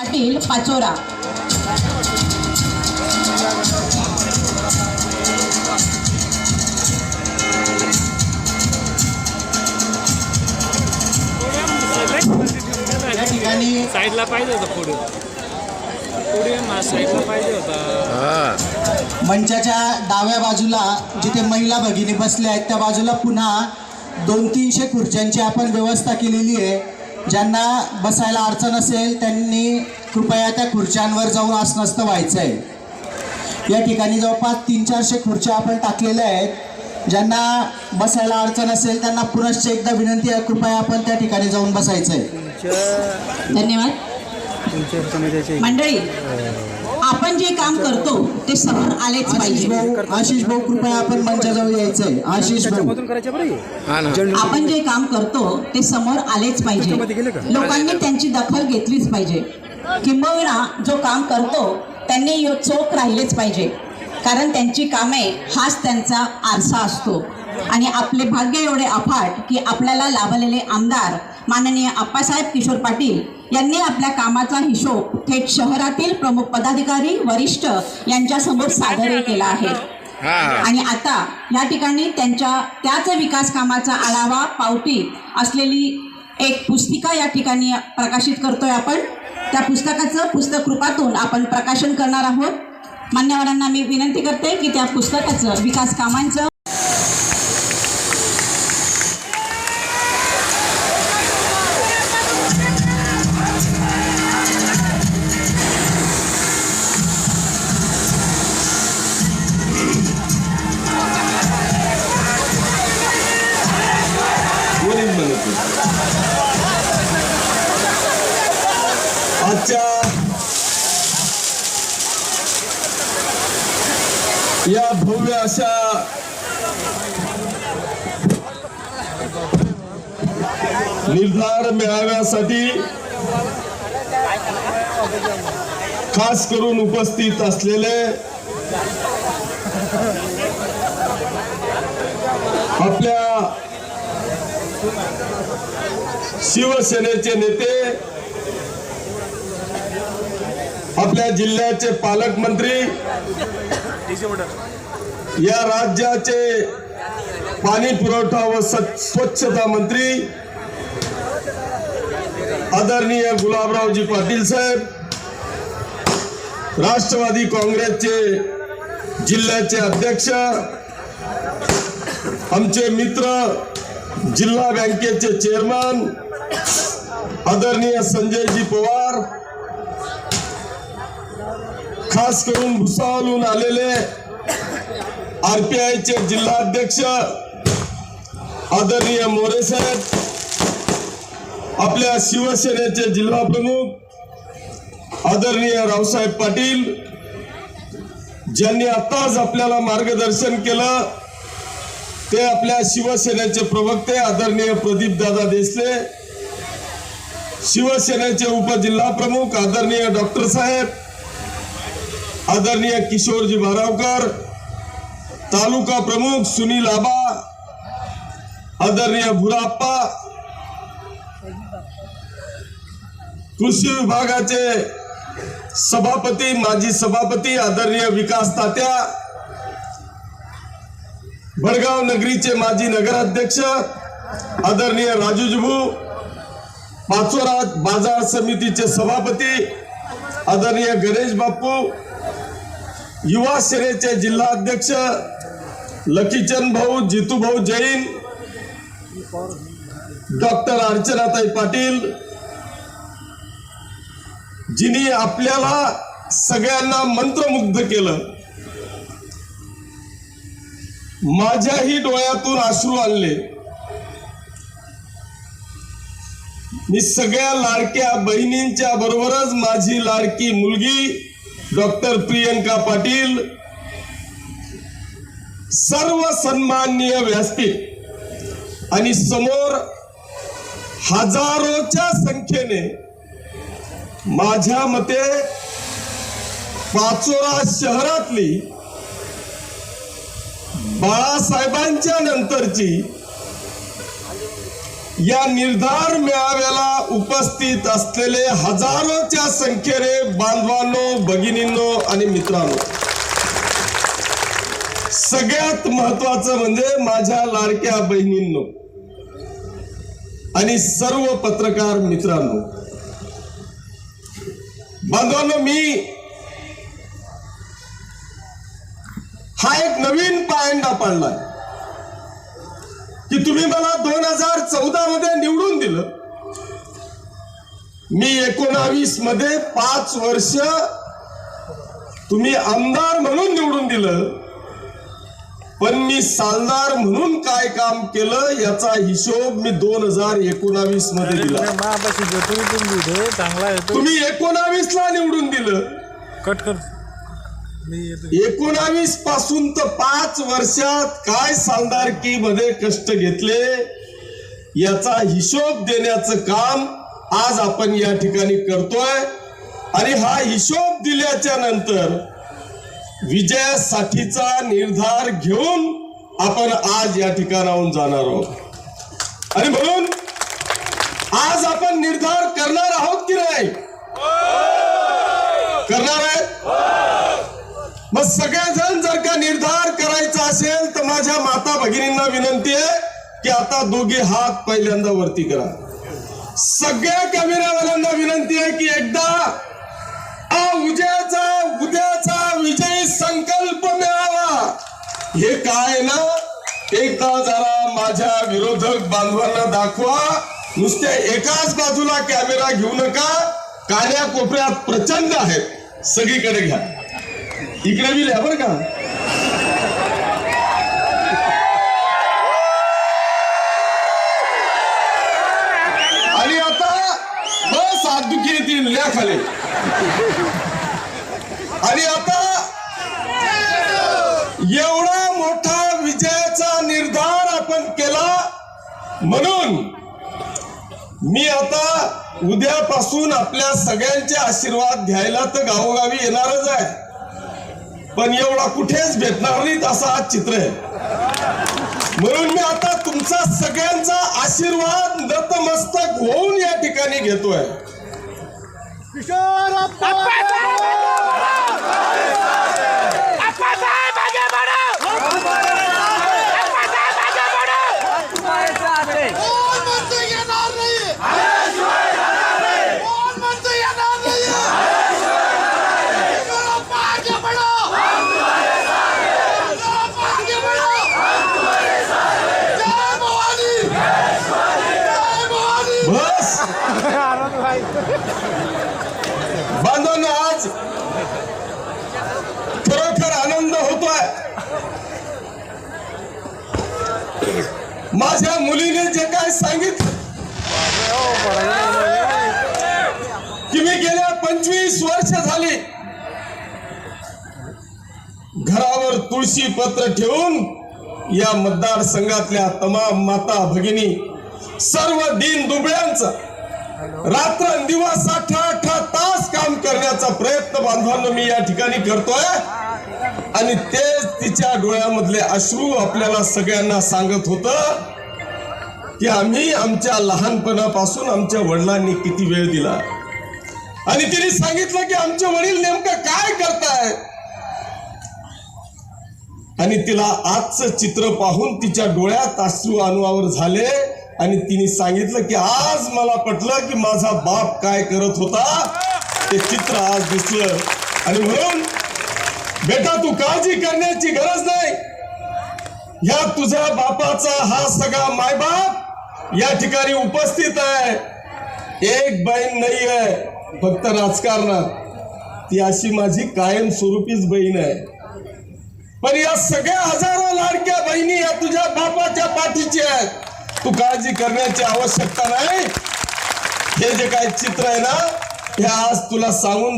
पाटील पाचोरा. या ठिकाणी साईडला पाहिजे होता पुढे. पुढे मा साईडला पाहिजे होता. मंचाच्या डाव्या बाजूला जिथे महिला भगिनी बसल्या आहेत त्या बाजूला पुन्हा दोन तीनशे खुर्च्यांची आपण व्यवस्था केलेली आहे. ज्यांना बसायला अडचण असेल त्यांनी कृपया त्या खुर्च्यांवर जाऊन आसनस्त व्हायचं आहे या ठिकाणी जवळपास तीन चारशे खुर्च्या आपण टाकलेल्या आहेत. ज्यांना बसायला अडचण असेल त्यांना पुनश्च एकदा विनंती आहे कृपया आपण त्या ठिकाणी जाऊन बसायचं आहे धन्यवाद. मंडळी आपण जे काम करतो ते समोर आलेच आशिष पाहिजे. आशिष भाऊ कृपया आपण मंचाजवळ यायचं आहे आशिष भाऊ. आपण जे काम करतो ते समोर आलेच पाहिजे. लोकांनी त्यांची दखल घेतलीच पाहिजे. किंबहुना जो काम करतो त्यांनी यो- चोख राहिलेच पाहिजे. कारण त्यांची कामे हाच त्यांचा आरसा असतो. आणि आपले भाग्य एवढे अफाट की आपल्याला लाभलेले आमदार माननीय आप्पासाहेब किशोर पाटील यांनी आपल्या कामाचा हिशोब थेट शहरातील प्रमुख पदाधिकारी वरिष्ठ यांच्यासमोर सादर केला आहे. आणि आता या ठिकाणी त्यांच्या त्याच विकास कामाचा आढावा पावती असलेली एक पुस्तिका या ठिकाणी प्रकाशित करतोय आपण. त्या पुस्तकाचं पुस्तक रूपातून आपण प्रकाशन करणार आहोत. मान्यवरांना मी विनंती करते की त्या पुस्तकाचं विकास कामांचं या भव्य अशा निर्धार मेळाव्यासाठी खास करून उपस्थित असलेले आपल्या शिवसेनेचे नेते आपल्या जिल्ह्याचे पालकमंत्री या राज्याचे पाणी पुरवठा व स्वच्छता मंत्री आदरणीय गुलाबरावजी पाटील साहेब राष्ट्रवादी काँग्रेसचे जिल्ह्याचे अध्यक्ष आमचे मित्र जिल्हा बँकेचे चेअरमन आदरणीय संजयजी पवार खास करून भुसावलून आलेले आरपीआयचे जिल्हाध्यक्ष आदरणीय मोरे साहेब आपल्या शिवसेनेचे जिल्हा प्रमुख आदरणीय रावसाहेब पाटील ज्यांनी आताच आपल्याला मार्गदर्शन केलं ते आपल्या शिवसेनेचे प्रवक्ते आदरणीय प्रदीप दादा देसले शिवसेनेचे उपजिल्हा प्रमुख आदरणीय डॉक्टर साहेब आदरणीय किशोरजी भारावकर तालुका प्रमुख सुनील आबा आदरणीय भुराप्पा कृषी विभागाचे सभापती माजी सभापती आदरणीय विकास तात्या भडगाव नगरीचे माजी नगराध्यक्ष आदरणीय राजूजभू पाचोरा बाजार समितीचे सभापती आदरणीय गणेश बापू युवा सेनेचे जिल्हाध्यक्ष लकीचंद भाऊ जितू भाऊ जैन डॉक्टर अर्चनाताई पाटील जिनी आपल्याला सगळ्यांना मंत्रमुग्ध केलं. माझ्याही डोळ्यातून आश्रू आणले मी सगळ्या लाडक्या बहिणींच्या बरोबरच माझी लाडकी मुलगी डॉक्टर प्रियंका पाटील सर्व सन्माननीय व्यासपीठ आणि समोर हजारोच्या संख्येने माझ्या मते पाचोरा शहरातली बाळासाहेबांच्या नंतरची या निर्धार मेळाव्याला उपस्थित असलेले हजारोच्या संख्येने बांधवांनो भगिनींनो आणि मित्रांनो. सगळ्यात महत्वाचं म्हणजे माझ्या लाडक्या बहिणींनो आणि सर्व पत्रकार मित्रांनो. बांधवांनो मी हा एक नवीन पायंडा पाडलाय. की तुम्ही मला दोन हजार चौदा मध्ये निवडून दिलं. मी एकोणावीसमध्ये पाच वर्ष तुम्ही आमदार म्हणून निवडून दिलं. पण मी सालदार म्हणून काय काम केलं याचा हिशोब मी दोन हजार एकोणावीसमध्ये दिला. तुम्ही एकोणावीस ला निवडून दिलं. कट कर. एकोणावीसपासून तर पाच वर्षात काय सालदारकी मध्ये कष्ट घेतले याचा हिशोब देण्याचं काम आज आपण या ठिकाणी करतोय. आणि हा हिशोब दिल्याच्या नंतर विजयासाठीचा निर्धार घेऊन आपण आज या ठिकाणाहून जाणार आहोत. आणि म्हणून आज आपण निर्धार करणार आहोत की नाही? करणार आहे मग सगळेजण जर का निर्धार करायचा असेल तर माझ्या माता भगिनींना विनंती आहे की आता दोघे हात पहिल्यांदा वरती करा. सगळ्या कॅमेरावाल्यांना विनंती आहे की एकदा आ उद्याचा उद्याचा विजयी संकल्प मिळावा. हे काय ना? एकदा जरा माझ्या विरोधक बांधवांना दाखवा. नुसत्या एकाच बाजूला कॅमेरा घेऊ नका. कान्या कोपऱ्यात प्रचंड आहेत. सगळीकडे घ्या. इकडे बी लिहा बरं का. आणि आता बस हात दुखी येतील लिहा खाली. आणि आता एवढा मोठा विजयाचा निर्धार आपण केला म्हणून मी आता उद्यापासून आपल्या सगळ्यांचे आशीर्वाद घ्यायला तर गावोगावी येणारच आहे. पण एवढा कुठेच भेटणार नाहीत असं आज चित्र आहे. म्हणून मी आता तुमचा सगळ्यांचा आशीर्वाद नतमस्तक होऊन या ठिकाणी घेतोय. माझ्या मुलीने जे काय सांगितलं की मी गेल्या पंचवीस वर्ष झाली घरावर तुळशी पत्र ठेवून या मतदारसंघातल्या तमाम माता भगिनी सर्व दिन दुबळ्यांचा रात्र दिवस अठरा अठरा तास काम करण्याचा प्रयत्न बांधवांना मी या ठिकाणी करतोय. आणि तेच तिच्या डोळ्यामधले अश्रू आपल्याला सगळ्यांना सांगत होत की आम्ही आमच्या लहानपणापासून आमच्या वडिलांनी किती वेळ दिला. आणि तिने सांगितलं की आमचे वडील नेमकं काय करताय? आणि तिला आजचं चित्र पाहून तिच्या डोळ्यात अश्रू अनुवावर झाले आणि तिने सांगितलं की आज मला पटलं की माझा बाप काय करत होता? ते चित्र आज दिसलं. आणि म्हणून बेटा तू काळजी करण्याची गरज नाही. या तुझ्या बापाचा हा सगळा मायबाप या ठिकाणी उपस्थित आहे. एक बहीण नाही आहे फक्त राजकारणात. ती अशी माझी कायमस्वरूपीच बहीण आहे. पण या सगळ्या हजारो लाडक्या बहिणी या तुझ्या बापाच्या पाठीची आहेत. तू काळजी करण्याची आवश्यकता नाही. हे जे काही चित्र आहे ना हे आज तुला सांगून